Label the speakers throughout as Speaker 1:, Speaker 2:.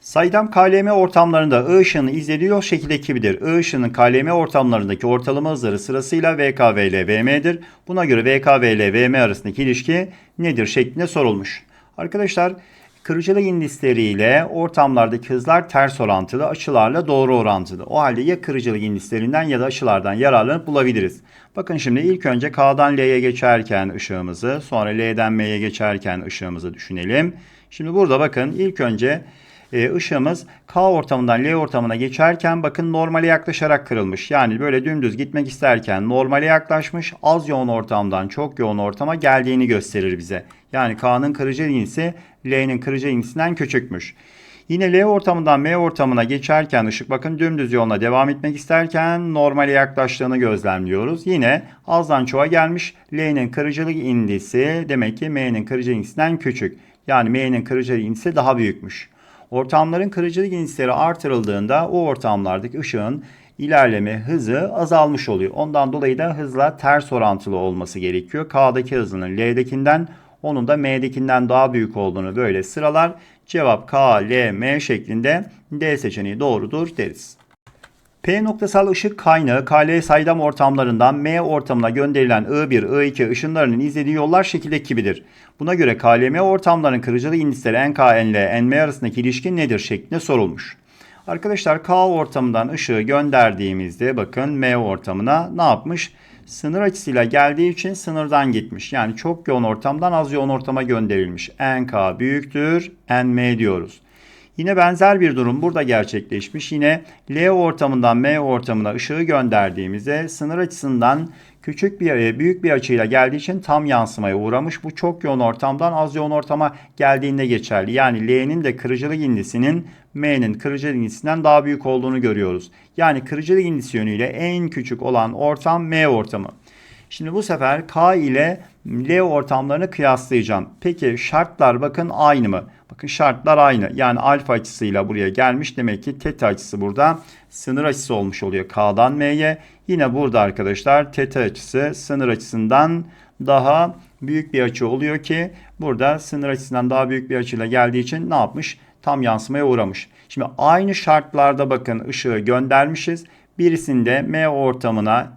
Speaker 1: Saydam KLM ortamlarında I izlediği yol şekildeki gibidir. I ışığının KLM ortamlarındaki ortalama hızları sırasıyla VKV ile VM'dir. Buna göre VKV ile VM arasındaki ilişki nedir şeklinde sorulmuş. Arkadaşlar kırıcılık indisleriyle ortamlardaki hızlar ters orantılı, açılarla doğru orantılı. O halde ya kırıcılık indislerinden ya da açılardan yararlanıp bulabiliriz. Bakın şimdi ilk önce K'dan L'ye geçerken ışığımızı, sonra L'den M'ye geçerken ışığımızı düşünelim. Şimdi burada bakın ilk önce e, ışığımız K ortamından L ortamına geçerken bakın normale yaklaşarak kırılmış. Yani böyle dümdüz gitmek isterken normale yaklaşmış. Az yoğun ortamdan çok yoğun ortama geldiğini gösterir bize. Yani K'nın kırıcı inisi L'nin kırıcı inisinden küçükmüş. Yine L ortamından M ortamına geçerken ışık bakın dümdüz yoluna devam etmek isterken normale yaklaştığını gözlemliyoruz. Yine azdan çoğa gelmiş L'nin kırıcılık indisi demek ki M'nin kırıcılık indisinden küçük. Yani M'nin kırıcılık indisi daha büyükmüş. Ortamların kırıcılık indisleri artırıldığında o ortamlardaki ışığın ilerleme hızı azalmış oluyor. Ondan dolayı da hızla ters orantılı olması gerekiyor. K'daki hızının L'dekinden onun da M'dekinden daha büyük olduğunu böyle sıralar. Cevap K, L, M şeklinde D seçeneği doğrudur deriz. P noktasal ışık kaynağı KL saydam ortamlarından M ortamına gönderilen I1, I2 ışınlarının izlediği yollar şekildeki gibidir. Buna göre KLM ortamlarının kırıcılık indisleri NK, NL, NM arasındaki ilişki nedir şeklinde sorulmuş. Arkadaşlar K ortamından ışığı gönderdiğimizde bakın M ortamına ne yapmış? Sınır açısıyla geldiği için sınırdan gitmiş. Yani çok yoğun ortamdan az yoğun ortama gönderilmiş. NK büyüktür, NM diyoruz. Yine benzer bir durum burada gerçekleşmiş. Yine L ortamından M ortamına ışığı gönderdiğimizde sınır açısından küçük bir e, büyük bir açıyla geldiği için tam yansımaya uğramış. Bu çok yoğun ortamdan az yoğun ortama geldiğinde geçerli. Yani L'nin de kırıcılık indisinin M'nin kırıcılık indisinden daha büyük olduğunu görüyoruz. Yani kırıcılık indisi yönüyle en küçük olan ortam M ortamı. Şimdi bu sefer K ile L ortamlarını kıyaslayacağım. Peki şartlar bakın aynı mı? Bakın şartlar aynı. Yani alfa açısıyla buraya gelmiş. Demek ki teta açısı burada sınır açısı olmuş oluyor K'dan M'ye. Yine burada arkadaşlar teta açısı sınır açısından daha büyük bir açı oluyor ki burada sınır açısından daha büyük bir açıyla geldiği için ne yapmış? Tam yansımaya uğramış. Şimdi aynı şartlarda bakın ışığı göndermişiz. Birisinde M ortamına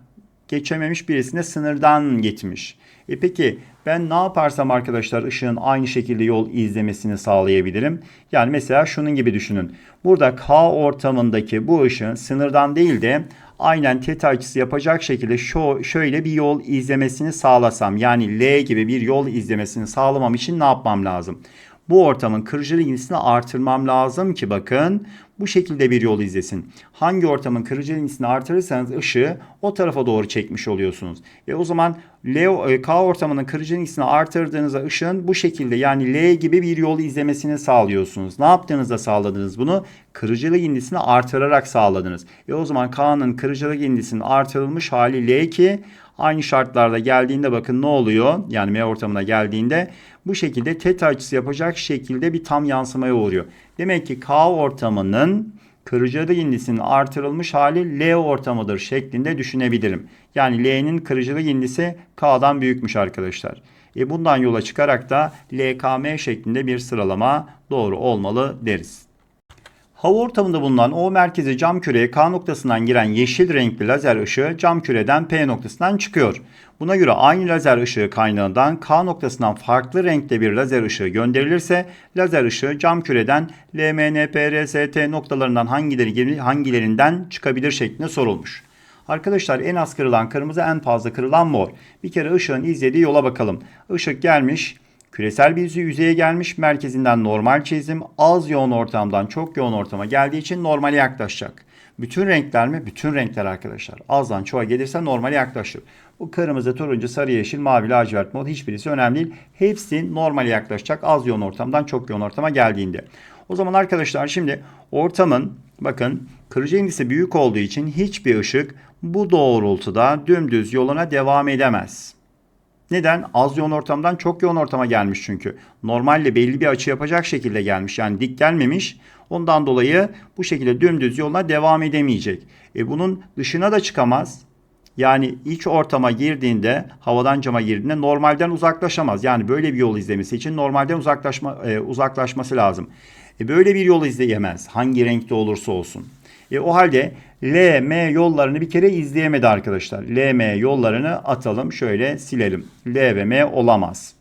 Speaker 1: geçememiş birisine sınırdan gitmiş. E peki ben ne yaparsam arkadaşlar ışığın aynı şekilde yol izlemesini sağlayabilirim? Yani mesela şunun gibi düşünün. Burada K ortamındaki bu ışığın sınırdan değil de aynen teta açısı yapacak şekilde şöyle bir yol izlemesini sağlasam yani L gibi bir yol izlemesini sağlamam için ne yapmam lazım? Bu ortamın kırıcılık indisini artırmam lazım ki bakın bu şekilde bir yol izlesin. Hangi ortamın kırıcılık indisini artırırsanız ışığı o tarafa doğru çekmiş oluyorsunuz. Ve o zaman L, K ortamının kırıcılık indisini artırdığınızda ışığın bu şekilde yani L gibi bir yol izlemesini sağlıyorsunuz. Ne yaptığınızda sağladınız bunu? Kırıcılık indisini artırarak sağladınız. Ve o zaman K'nın kırıcılık indisinin artırılmış hali L ki Aynı şartlarda geldiğinde bakın ne oluyor? Yani M ortamına geldiğinde bu şekilde teta açısı yapacak şekilde bir tam yansımaya uğruyor. Demek ki K ortamının kırıcılık indisinin artırılmış hali L ortamıdır şeklinde düşünebilirim. Yani L'nin kırıcılık indisi K'dan büyükmüş arkadaşlar. E bundan yola çıkarak da LKM şeklinde bir sıralama doğru olmalı deriz. Hava ortamında bulunan O merkezi cam küreye K noktasından giren yeşil renkli lazer ışığı cam küreden P noktasından çıkıyor. Buna göre aynı lazer ışığı kaynağından K noktasından farklı renkte bir lazer ışığı gönderilirse lazer ışığı cam küreden LMN, PRST noktalarından hangileri, hangilerinden çıkabilir şeklinde sorulmuş. Arkadaşlar en az kırılan kırmızı en fazla kırılan mor. Bir kere ışığın izlediği yola bakalım. Işık gelmiş Küresel bir yüzeye gelmiş merkezinden normal çizim az yoğun ortamdan çok yoğun ortama geldiği için normale yaklaşacak. Bütün renkler mi? Bütün renkler arkadaşlar. Azdan çoğa gelirse normale yaklaşır. Bu kırmızı, turuncu, sarı, yeşil, mavi, lacivert mod hiçbirisi önemli değil. Hepsi normale yaklaşacak az yoğun ortamdan çok yoğun ortama geldiğinde. O zaman arkadaşlar şimdi ortamın bakın kırıcı indisi büyük olduğu için hiçbir ışık bu doğrultuda dümdüz yoluna devam edemez. Neden? Az yoğun ortamdan çok yoğun ortama gelmiş çünkü. Normalde belli bir açı yapacak şekilde gelmiş. Yani dik gelmemiş. Ondan dolayı bu şekilde dümdüz yoluna devam edemeyecek. E bunun dışına da çıkamaz. Yani iç ortama girdiğinde, havadan cama girdiğinde normalden uzaklaşamaz. Yani böyle bir yol izlemesi için normalden uzaklaşma e, uzaklaşması lazım. E böyle bir yol izleyemez. Hangi renkte olursa olsun. E o halde L, M yollarını bir kere izleyemedi arkadaşlar. L, M yollarını atalım. Şöyle silelim. L ve M olamaz.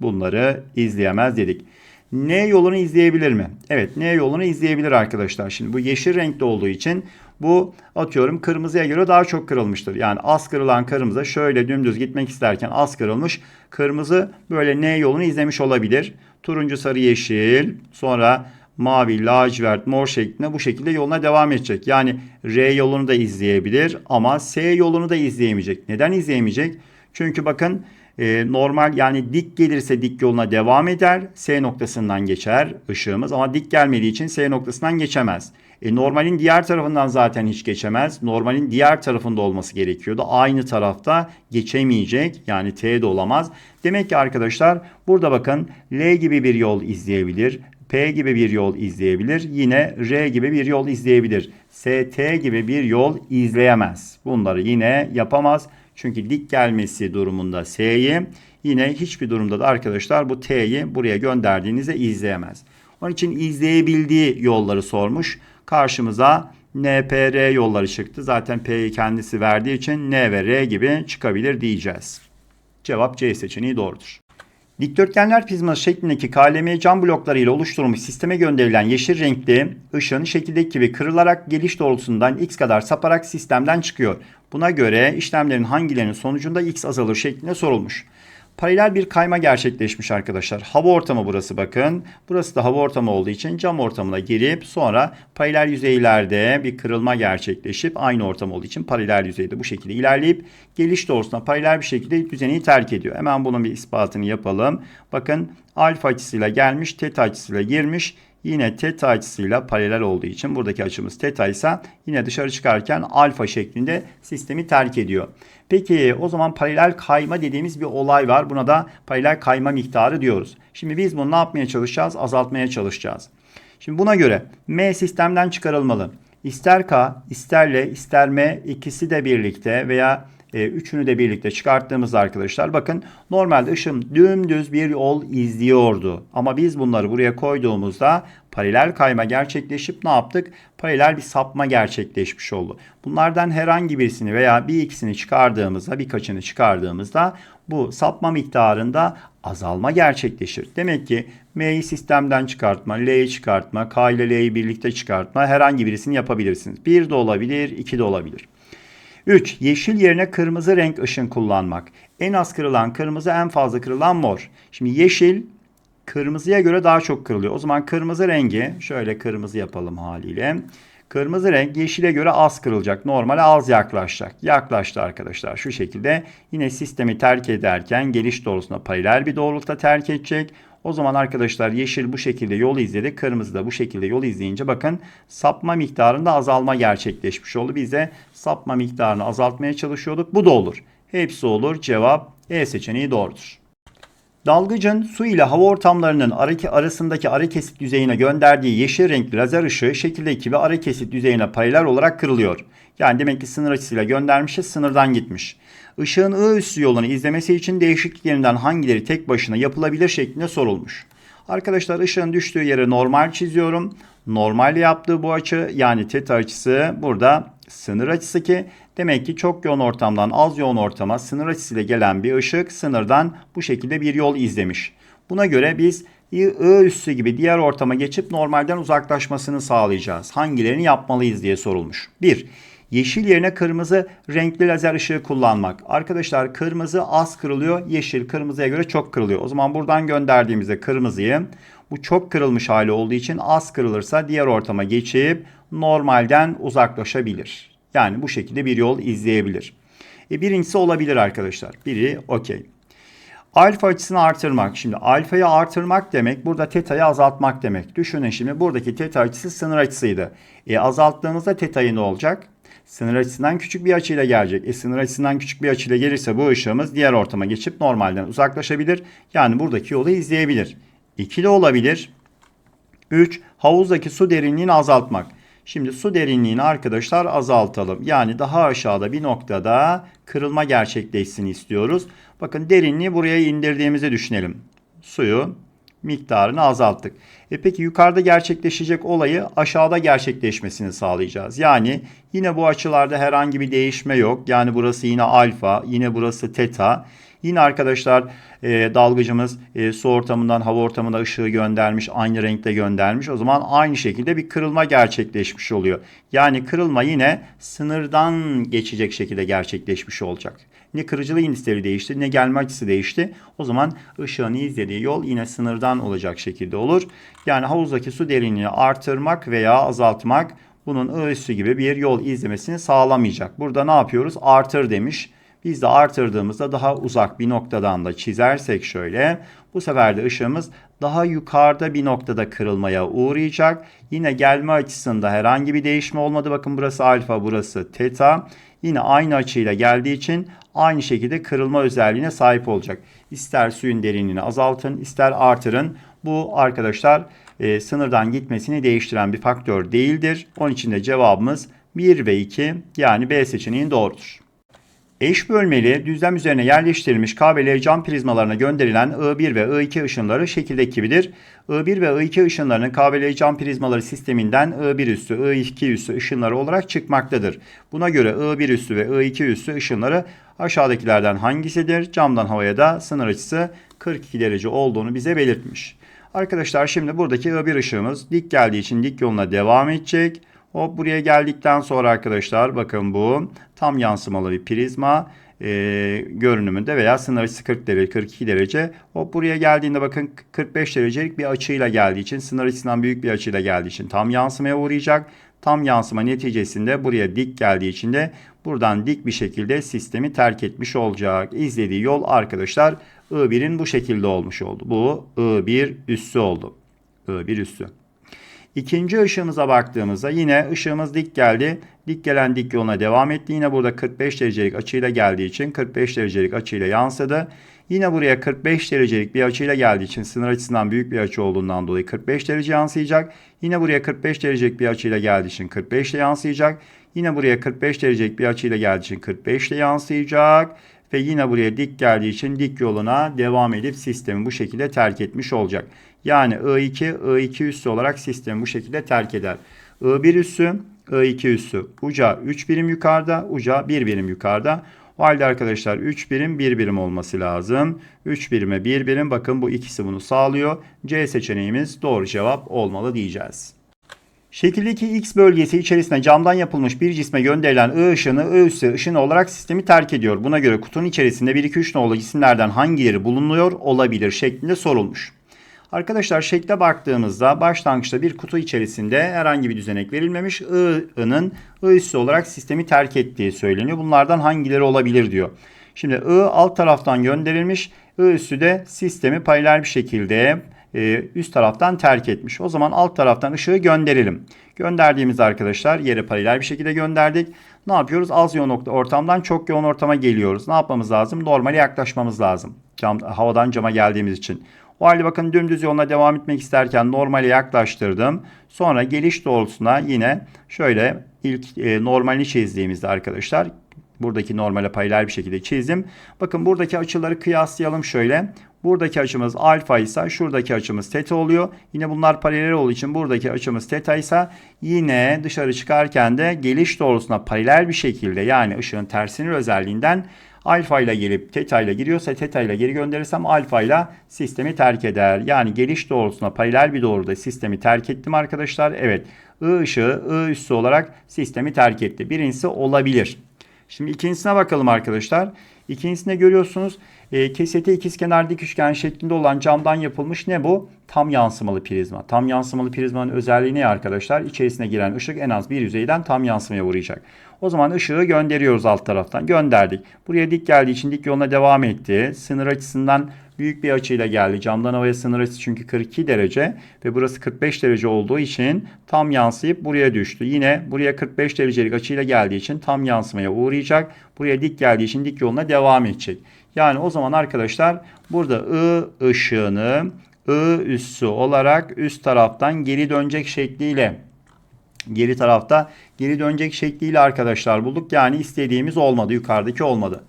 Speaker 1: Bunları izleyemez dedik. N yolunu izleyebilir mi? Evet N yolunu izleyebilir arkadaşlar. Şimdi bu yeşil renkte olduğu için bu atıyorum kırmızıya göre daha çok kırılmıştır. Yani az kırılan kırmızı şöyle dümdüz gitmek isterken az kırılmış. Kırmızı böyle N yolunu izlemiş olabilir. Turuncu, sarı, yeşil sonra mavi, lacivert, mor şeklinde bu şekilde yoluna devam edecek. Yani R yolunu da izleyebilir ama S yolunu da izleyemeyecek. Neden izleyemeyecek? Çünkü bakın e, normal yani dik gelirse dik yoluna devam eder. S noktasından geçer ışığımız ama dik gelmediği için S noktasından geçemez. E, normalin diğer tarafından zaten hiç geçemez. Normalin diğer tarafında olması gerekiyordu. Aynı tarafta geçemeyecek. Yani T de olamaz. Demek ki arkadaşlar burada bakın L gibi bir yol izleyebilir. P gibi bir yol izleyebilir. Yine R gibi bir yol izleyebilir. ST gibi bir yol izleyemez. Bunları yine yapamaz. Çünkü dik gelmesi durumunda S'yi yine hiçbir durumda da arkadaşlar bu T'yi buraya gönderdiğinizde izleyemez. Onun için izleyebildiği yolları sormuş. Karşımıza NPR yolları çıktı. Zaten P'yi kendisi verdiği için N ve R gibi çıkabilir diyeceğiz. Cevap C seçeneği doğrudur. Dikdörtgenler prizması şeklindeki KLM cam blokları ile oluşturulmuş sisteme gönderilen yeşil renkli ışın şekildeki gibi kırılarak geliş doğrultusundan x kadar saparak sistemden çıkıyor. Buna göre işlemlerin hangilerinin sonucunda x azalır şeklinde sorulmuş. Paralel bir kayma gerçekleşmiş arkadaşlar. Hava ortamı burası bakın. Burası da hava ortamı olduğu için cam ortamına girip sonra paralel yüzeylerde bir kırılma gerçekleşip aynı ortam olduğu için paralel yüzeyde bu şekilde ilerleyip geliş doğrusuna paralel bir şekilde düzeni terk ediyor. Hemen bunun bir ispatını yapalım. Bakın alfa açısıyla gelmiş, teta açısıyla girmiş. Yine teta açısıyla paralel olduğu için buradaki açımız teta ise yine dışarı çıkarken alfa şeklinde sistemi terk ediyor. Peki o zaman paralel kayma dediğimiz bir olay var. Buna da paralel kayma miktarı diyoruz. Şimdi biz bunu ne yapmaya çalışacağız? Azaltmaya çalışacağız. Şimdi buna göre M sistemden çıkarılmalı. İster K, ister L, ister M ikisi de birlikte veya e, üçünü de birlikte çıkarttığımız arkadaşlar bakın normalde ışım dümdüz bir yol izliyordu. Ama biz bunları buraya koyduğumuzda paralel kayma gerçekleşip ne yaptık? Paralel bir sapma gerçekleşmiş oldu. Bunlardan herhangi birisini veya bir ikisini çıkardığımızda birkaçını çıkardığımızda bu sapma miktarında azalma gerçekleşir. Demek ki M'yi sistemden çıkartma, L'yi çıkartma, K ile L'yi birlikte çıkartma herhangi birisini yapabilirsiniz. Bir de olabilir, iki de olabilir. 3. Yeşil yerine kırmızı renk ışın kullanmak. En az kırılan kırmızı, en fazla kırılan mor. Şimdi yeşil kırmızıya göre daha çok kırılıyor. O zaman kırmızı rengi şöyle kırmızı yapalım haliyle. Kırmızı renk yeşile göre az kırılacak. Normale az yaklaşacak. Yaklaştı arkadaşlar. Şu şekilde yine sistemi terk ederken geliş doğrusuna paralel bir doğrultuda terk edecek. O zaman arkadaşlar yeşil bu şekilde yol izledi. Kırmızı da bu şekilde yol izleyince bakın sapma miktarında azalma gerçekleşmiş oldu. Biz de sapma miktarını azaltmaya çalışıyorduk. Bu da olur. Hepsi olur. Cevap E seçeneği doğrudur. Dalgıcın su ile hava ortamlarının arasındaki ara kesit yüzeyine gönderdiği yeşil renkli lazer ışığı şekildeki ve ara kesit yüzeyine paralel olarak kırılıyor. Yani demek ki sınır açısıyla göndermişiz, sınırdan gitmiş. Işığın I üssü yolunu izlemesi için değişikliklerinden hangileri tek başına yapılabilir şeklinde sorulmuş. Arkadaşlar ışığın düştüğü yere normal çiziyorum. Normal yaptığı bu açı yani teta açısı burada sınır açısı ki demek ki çok yoğun ortamdan az yoğun ortama sınır açısıyla gelen bir ışık sınırdan bu şekilde bir yol izlemiş. Buna göre biz I üssü gibi diğer ortama geçip normalden uzaklaşmasını sağlayacağız. Hangilerini yapmalıyız diye sorulmuş. 1. Yeşil yerine kırmızı renkli lazer ışığı kullanmak. Arkadaşlar kırmızı az kırılıyor. Yeşil kırmızıya göre çok kırılıyor. O zaman buradan gönderdiğimizde kırmızıyı bu çok kırılmış hali olduğu için az kırılırsa diğer ortama geçip normalden uzaklaşabilir. Yani bu şekilde bir yol izleyebilir. E, birincisi olabilir arkadaşlar. Biri okey. Alfa açısını artırmak. Şimdi alfayı artırmak demek burada teta'yı azaltmak demek. Düşünün şimdi buradaki teta açısı sınır açısıydı. E, azalttığınızda teta'yı ne olacak? Sınır açısından küçük bir açıyla gelecek. E, sınır açısından küçük bir açıyla gelirse bu ışığımız diğer ortama geçip normalden uzaklaşabilir. Yani buradaki yolu izleyebilir. 2 de olabilir. 3. Havuzdaki su derinliğini azaltmak. Şimdi su derinliğini arkadaşlar azaltalım. Yani daha aşağıda bir noktada kırılma gerçekleşsin istiyoruz. Bakın derinliği buraya indirdiğimizi düşünelim. Suyu miktarını azalttık. E peki yukarıda gerçekleşecek olayı aşağıda gerçekleşmesini sağlayacağız. Yani yine bu açılarda herhangi bir değişme yok. Yani burası yine alfa, yine burası teta. Yine arkadaşlar e, dalgıcımız e, su ortamından hava ortamına ışığı göndermiş, aynı renkte göndermiş. O zaman aynı şekilde bir kırılma gerçekleşmiş oluyor. Yani kırılma yine sınırdan geçecek şekilde gerçekleşmiş olacak. Ne kırıcılığı indisleri değişti ne gelme açısı değişti. O zaman ışığın izlediği yol yine sınırdan olacak şekilde olur. Yani havuzdaki su derinliğini artırmak veya azaltmak bunun üssü gibi bir yol izlemesini sağlamayacak. Burada ne yapıyoruz? Artır demiş. Biz de artırdığımızda daha uzak bir noktadan da çizersek şöyle bu sefer de ışığımız daha yukarıda bir noktada kırılmaya uğrayacak. Yine gelme açısında herhangi bir değişme olmadı. Bakın burası alfa burası teta. Yine aynı açıyla geldiği için aynı şekilde kırılma özelliğine sahip olacak. İster suyun derinliğini azaltın ister artırın. Bu arkadaşlar e, sınırdan gitmesini değiştiren bir faktör değildir. Onun için de cevabımız 1 ve 2 yani B seçeneğin doğrudur. Eş bölmeli düzlem üzerine yerleştirilmiş KBL cam prizmalarına gönderilen I1 ve I2 ışınları şekildeki gibidir. I1 ve I2 ışınlarının KBL cam prizmaları sisteminden I1 üssü, I2 üssü ışınları olarak çıkmaktadır. Buna göre I1 üssü ve I2 üssü ışınları aşağıdakilerden hangisidir? Camdan havaya da sınır açısı 42 derece olduğunu bize belirtmiş. Arkadaşlar şimdi buradaki I1 ışığımız dik geldiği için dik yoluna devam edecek. Hop buraya geldikten sonra arkadaşlar bakın bu tam yansımalı bir prizma e, görünümünde veya sınır açısı 40 derece 42 derece. Hop buraya geldiğinde bakın 45 derecelik bir açıyla geldiği için sınır açısından büyük bir açıyla geldiği için tam yansımaya uğrayacak. Tam yansıma neticesinde buraya dik geldiği için de buradan dik bir şekilde sistemi terk etmiş olacak. İzlediği yol arkadaşlar I1'in bu şekilde olmuş oldu. Bu I1 üssü oldu. I1 üssü. İkinci ışığımıza baktığımızda yine ışığımız dik geldi. Dik gelen dik yoluna devam etti. Yine burada 45 derecelik açıyla geldiği için 45 derecelik açıyla yansıdı. Yine buraya 45 derecelik bir açıyla geldiği için sınır açısından büyük bir açı olduğundan dolayı 45 derece yansıyacak. Yine buraya 45 derecelik bir açıyla geldiği için 45 ile yansıyacak. Yine buraya 45 derecelik bir açıyla geldiği için 45 ile yansıyacak. Ve yine buraya dik geldiği için dik yoluna devam edip sistemi bu şekilde terk etmiş olacak. Yani I2, I2 üssü olarak sistemi bu şekilde terk eder. I1 üssü, I2 üssü. Uca 3 birim yukarıda, uca 1 birim yukarıda. O halde arkadaşlar 3 birim 1 birim olması lazım. 3 birime 1 birim bakın bu ikisi bunu sağlıyor. C seçeneğimiz doğru cevap olmalı diyeceğiz. Şekildeki X bölgesi içerisinde camdan yapılmış bir cisme gönderilen I ışını I üssü ışını olarak sistemi terk ediyor. Buna göre kutunun içerisinde 1 2 3 nolu cisimlerden hangileri bulunuyor olabilir şeklinde sorulmuş. Arkadaşlar şekle baktığımızda başlangıçta bir kutu içerisinde herhangi bir düzenek verilmemiş. I'nın I üssü olarak sistemi terk ettiği söyleniyor. Bunlardan hangileri olabilir diyor. Şimdi I alt taraftan gönderilmiş. I üssü de sistemi paralel bir şekilde e, üst taraftan terk etmiş. O zaman alt taraftan ışığı gönderelim. Gönderdiğimiz arkadaşlar yere paralel bir şekilde gönderdik. Ne yapıyoruz? Az yoğun ortamdan çok yoğun ortama geliyoruz. Ne yapmamız lazım? Normale yaklaşmamız lazım. Cam, havadan cama geldiğimiz için. O halde bakın dümdüz yoluna devam etmek isterken normale yaklaştırdım. Sonra geliş doğrultusuna yine şöyle ilk e, normalini çizdiğimizde arkadaşlar buradaki normale paralel bir şekilde çizdim. Bakın buradaki açıları kıyaslayalım şöyle. Buradaki açımız alfa ise şuradaki açımız teta oluyor. Yine bunlar paralel olduğu için buradaki açımız teta ise yine dışarı çıkarken de geliş doğrultusuna paralel bir şekilde yani ışığın tersinin özelliğinden alfa ile gelip teta ile giriyorsa teta ile geri gönderirsem alfa ile sistemi terk eder. Yani geliş doğrultusuna paralel bir doğruda sistemi terk ettim arkadaşlar. Evet I ışığı I üssü olarak sistemi terk etti. Birincisi olabilir. Şimdi ikincisine bakalım arkadaşlar. İkincisinde görüyorsunuz e, keseti ikizkenar dik üçgen şeklinde olan camdan yapılmış ne bu? Tam yansımalı prizma. Tam yansımalı prizmanın özelliği ne arkadaşlar? İçerisine giren ışık en az bir yüzeyden tam yansımaya uğrayacak. O zaman ışığı gönderiyoruz alt taraftan. Gönderdik. Buraya dik geldiği için dik yoluna devam etti. Sınır açısından büyük bir açıyla geldi. Camdan havaya sınır açısı çünkü 42 derece ve burası 45 derece olduğu için tam yansıyıp buraya düştü. Yine buraya 45 derecelik açıyla geldiği için tam yansımaya uğrayacak. Buraya dik geldiği için dik yoluna devam edecek. Yani o zaman arkadaşlar burada I ışığını I üssü olarak üst taraftan geri dönecek şekliyle geri tarafta geri dönecek şekliyle arkadaşlar bulduk. Yani istediğimiz olmadı. Yukarıdaki olmadı.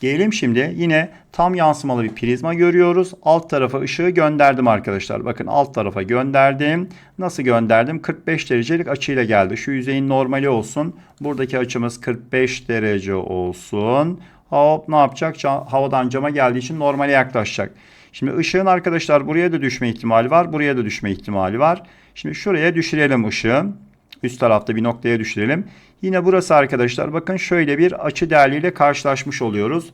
Speaker 1: Gelelim şimdi yine tam yansımalı bir prizma görüyoruz. Alt tarafa ışığı gönderdim arkadaşlar. Bakın alt tarafa gönderdim. Nasıl gönderdim? 45 derecelik açıyla geldi. Şu yüzeyin normali olsun. Buradaki açımız 45 derece olsun. Hop ne yapacak? Ca- Havadan cama geldiği için normale yaklaşacak. Şimdi ışığın arkadaşlar buraya da düşme ihtimali var. Buraya da düşme ihtimali var. Şimdi şuraya düşürelim ışığı. Üst tarafta bir noktaya düşürelim. Yine burası arkadaşlar bakın şöyle bir açı değerliyle karşılaşmış oluyoruz.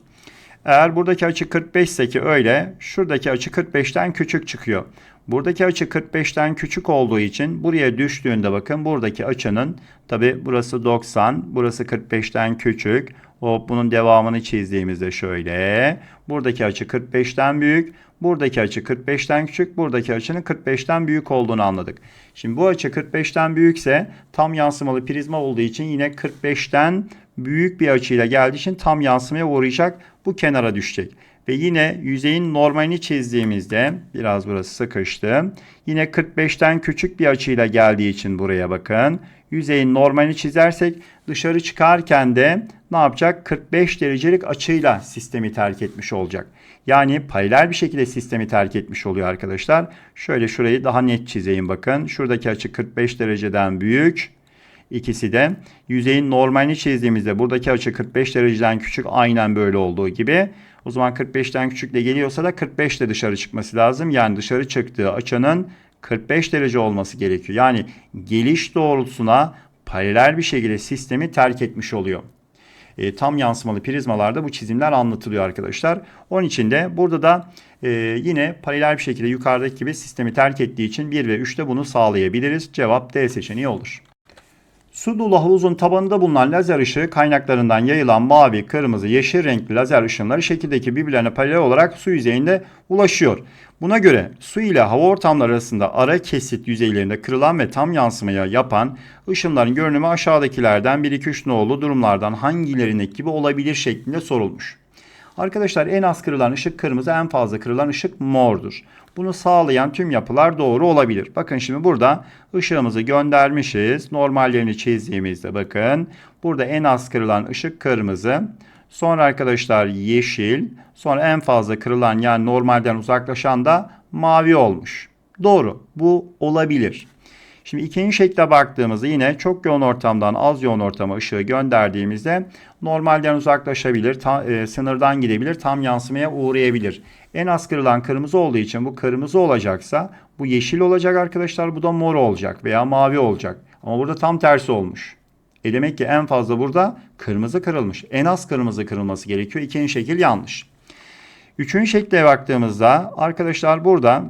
Speaker 1: Eğer buradaki açı 45 ise ki öyle, şuradaki açı 45'ten küçük çıkıyor. Buradaki açı 45'ten küçük olduğu için buraya düştüğünde bakın buradaki açının tabi burası 90, burası 45'ten küçük. Hop bunun devamını çizdiğimizde şöyle. Buradaki açı 45'ten büyük, buradaki açı 45'ten küçük, buradaki açının 45'ten büyük olduğunu anladık. Şimdi bu açı 45'ten büyükse tam yansımalı prizma olduğu için yine 45'ten büyük bir açıyla geldiği için tam yansımaya uğrayacak. Bu kenara düşecek. Ve yine yüzeyin normalini çizdiğimizde biraz burası sıkıştı. Yine 45'ten küçük bir açıyla geldiği için buraya bakın. Yüzeyin normalini çizersek dışarı çıkarken de ne yapacak? 45 derecelik açıyla sistemi terk etmiş olacak. Yani paralel bir şekilde sistemi terk etmiş oluyor arkadaşlar. Şöyle şurayı daha net çizeyim bakın. Şuradaki açı 45 dereceden büyük. İkisi de yüzeyin normalini çizdiğimizde buradaki açı 45 dereceden küçük aynen böyle olduğu gibi. O zaman 45'ten küçük de geliyorsa da 45 de dışarı çıkması lazım. Yani dışarı çıktığı açının 45 derece olması gerekiyor. Yani geliş doğrultusuna paralel bir şekilde sistemi terk etmiş oluyor. E, tam yansımalı prizmalarda bu çizimler anlatılıyor arkadaşlar. Onun için de burada da e, yine paralel bir şekilde yukarıdaki gibi sistemi terk ettiği için 1 ve 3'te bunu sağlayabiliriz. Cevap D seçeneği olur. Su dolu havuzun tabanında bulunan lazer ışığı kaynaklarından yayılan mavi, kırmızı, yeşil renkli lazer ışınları şekildeki birbirlerine paralel olarak su yüzeyinde ulaşıyor. Buna göre su ile hava ortamları arasında ara kesit yüzeylerinde kırılan ve tam yansımaya yapan ışınların görünümü aşağıdakilerden 1 2 3 nolu durumlardan hangilerindeki gibi olabilir şeklinde sorulmuş. Arkadaşlar en az kırılan ışık kırmızı, en fazla kırılan ışık mordur. Bunu sağlayan tüm yapılar doğru olabilir. Bakın şimdi burada ışığımızı göndermişiz. Normallerini çizdiğimizde bakın. Burada en az kırılan ışık kırmızı. Sonra arkadaşlar yeşil. Sonra en fazla kırılan yani normalden uzaklaşan da mavi olmuş. Doğru. Bu olabilir. Şimdi ikinci şekle baktığımızda yine çok yoğun ortamdan az yoğun ortama ışığı gönderdiğimizde normalden uzaklaşabilir, ta, e, sınırdan gidebilir, tam yansımaya uğrayabilir. En az kırılan kırmızı olduğu için bu kırmızı olacaksa bu yeşil olacak arkadaşlar, bu da mor olacak veya mavi olacak. Ama burada tam tersi olmuş. E demek ki en fazla burada kırmızı kırılmış. En az kırmızı kırılması gerekiyor. İkinci şekil yanlış. Üçüncü şekle baktığımızda arkadaşlar burada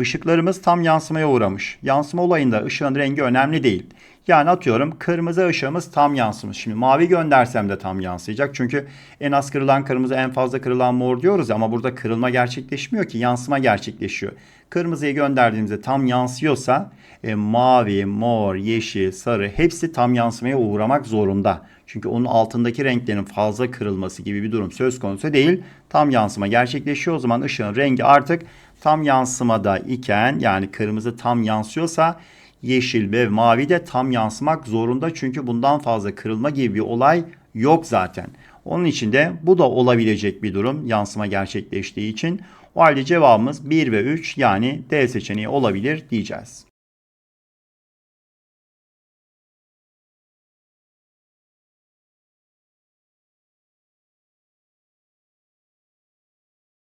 Speaker 1: Işıklarımız tam yansımaya uğramış. Yansıma olayında ışığın rengi önemli değil. Yani atıyorum kırmızı ışığımız tam yansımış. Şimdi mavi göndersem de tam yansıyacak. Çünkü en az kırılan kırmızı en fazla kırılan mor diyoruz ama burada kırılma gerçekleşmiyor ki yansıma gerçekleşiyor. Kırmızıyı gönderdiğimizde tam yansıyorsa e, mavi, mor, yeşil, sarı hepsi tam yansımaya uğramak zorunda. Çünkü onun altındaki renklerin fazla kırılması gibi bir durum söz konusu değil. Tam yansıma gerçekleşiyor. O zaman ışığın rengi artık tam yansımada iken yani kırmızı tam yansıyorsa yeşil ve mavi de tam yansımak zorunda. Çünkü bundan fazla kırılma gibi bir olay yok zaten. Onun için de bu da olabilecek bir durum yansıma gerçekleştiği için. O halde cevabımız 1 ve 3 yani D seçeneği olabilir diyeceğiz.